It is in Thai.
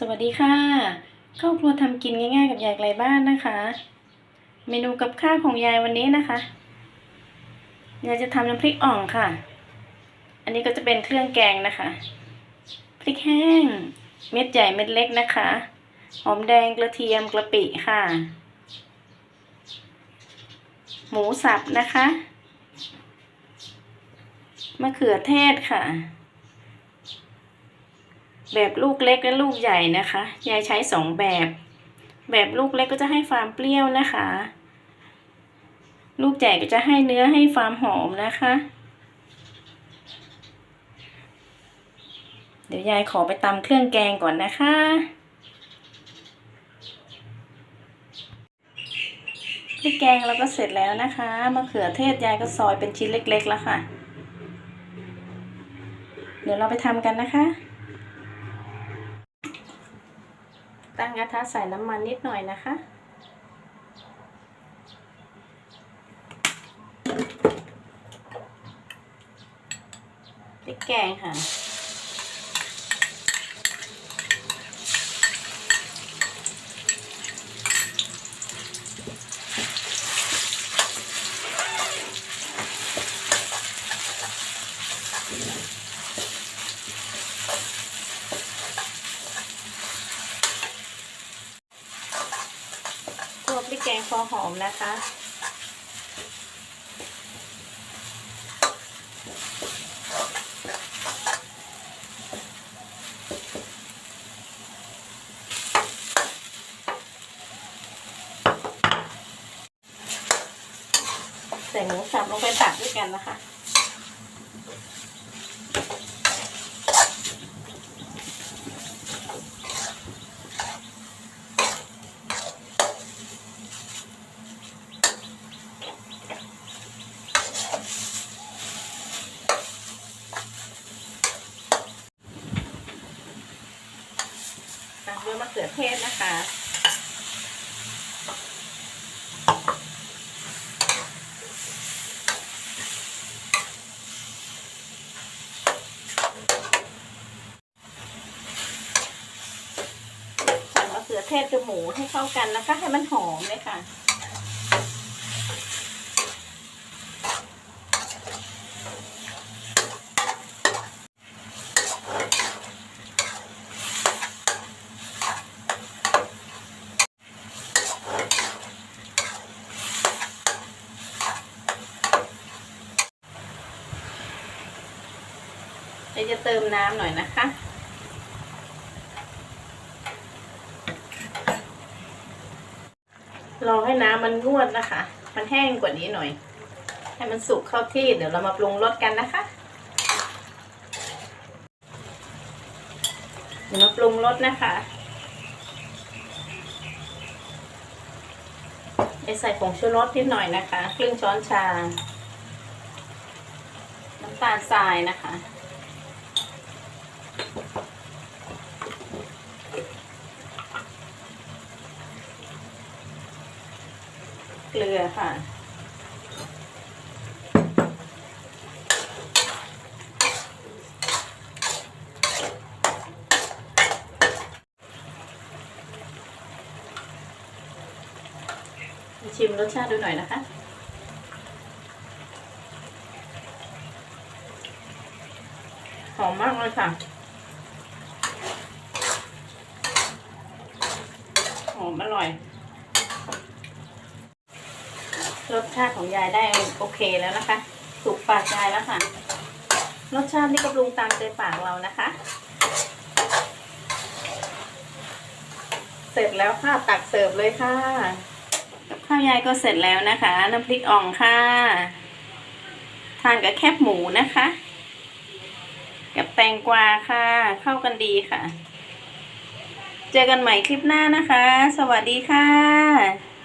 สวัสดีค่ะเข้าครัวทำกินง่ายๆกับยายไกลบ้านนะคะ เมนูกับข้าวของยายวันนี้นะคะยายจะทำน้ำพริกอ่องค่ะ อันนี้ก็จะเป็นเครื่องแกงนะคะ พริกแห้ง เม็ดใหญ่เม็ดเล็กนะคะ หอมแดงกระเทียมกระปิค่ะ หมูสับนะคะมะเขือเทศค่ะ แบบลูกเล็กและลูกใหญ่นะคะยายใช้สองแบบ แบบลูกเล็กก็จะให้ความเปรี้ยวนะคะ ลูกใหญ่ก็จะให้เนื้อให้ความหอมนะคะ เดี๋ยวยายขอไปตำเครื่องแกงก่อนนะคะพริกแกงเราก็เสร็จแล้วนะคะมะเขือเทศยายก็ซอยเป็นชิ้นเล็ก ๆ แล้วค่ะ เดี๋ยวเราไปทำกันนะคะ ตั้งกระทะใส่น้ำมันนิดหน่อยนะคะ พริกแกงค่ะ ตัว พอหอมนะคะ ใส่หมูสับลงไปตัดด้วยกันนะคะ ด้วยมะเขือเทศนะคะ ใส่มะเขือเทศกับหมูให้เข้ากันแล้วก็ให้มันหอมเลยค่ะ ดี๋ยวจะเติมน้ำหน่อยนะคะ รอให้น้ำมันงวดนะคะ มันแห้งกว่านี้หน่อย ให้มันสุกเข้าที่เดี๋ยวเรามาปรุงรสกันนะคะเดี๋ยวมาปรุงรสนะคะไปใส่ผงชูรสนิดหน่อยนะคะ ครึ่งช้อนชา น้ำตาลทรายนะคะ กลือค่ะ ชิมรสชาติดูหน่อยนะคะ หอมมากเลยค่ะหอมอร่อย รสชาติของยายได้โอเคแล้วนะคะถูกปากยายแล้วค่ะ รสชาตินี่ก็ปรุงตามใจปากเรานะคะ เสร็จแล้วค่ะตักเสิร์ฟเลยค่ะกับข้าวยายก็เสร็จแล้วนะคะ น้ำพริกอ่องค่ะ ทานกับแคบหมูนะคะ กับแตงกวาค่ะ เข้ากันดีค่ะ เจอกันใหม่คลิปหน้านะคะ สวัสดีค่ะ